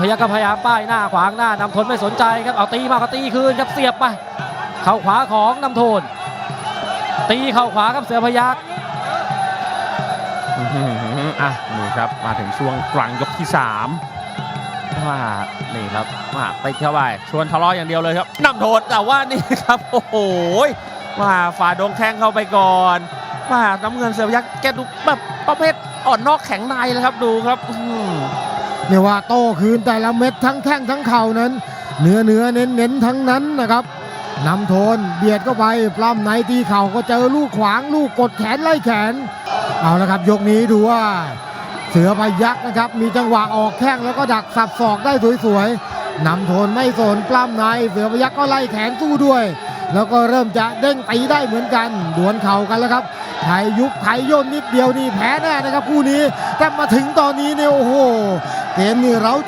พยักก็พยายามป้ายหน้าขวางหน้านำทนไม่สนใจครับเอาตีมาก็ตีคืนครับเสียบไปเข้าขวาของนำทน ตีเข้าขวาครับเสือพยักอะนี่ครับมาถึงช่วงกลางยกที่3ว่านี่ครับมาติดเข้าไปชวนทะเลาะอย่างเดียวเลยครับนำโทษแต่ว่านี่ครับโอ้โหมาฝ่าดงแข้งเข้าไปก่อนมาน้ำเงินเสือพยักษ์แกดูแบบประเภทอ่อนนอกแข็งในเลยครับดูครับอื เรียกว่าโต้คืนแต่ละเม็ดทั้งแข้งทั้งเข่านั้นเนื้อเนื้อเน้นเน้นทั้งนั้นนะครับนำโทนเบียดเข้าไปปล้ำในตีเข่าก็เจอลูกขวางลูกกดแขนไล่แขน เอาละครับยกนี้ดูว่า เสือพยักนะครับ มีจังหวะออกแข้งแล้วก็ดักสับศอกได้สวยๆนำโทนไม่สนปล้ำในเสือพยักก็ไล่แขนสู้ด้วย แล้วก็เริ่มจะเด้งตีได้เหมือนกันดวลเข่ากันแล้วครับไทยยุบไทยย่นนิดเดียวนี่แพ้แน่นะครับคู่นี้แต่มาถึงตอนนี้เนี่ยโอ้โห เกมนี่เรา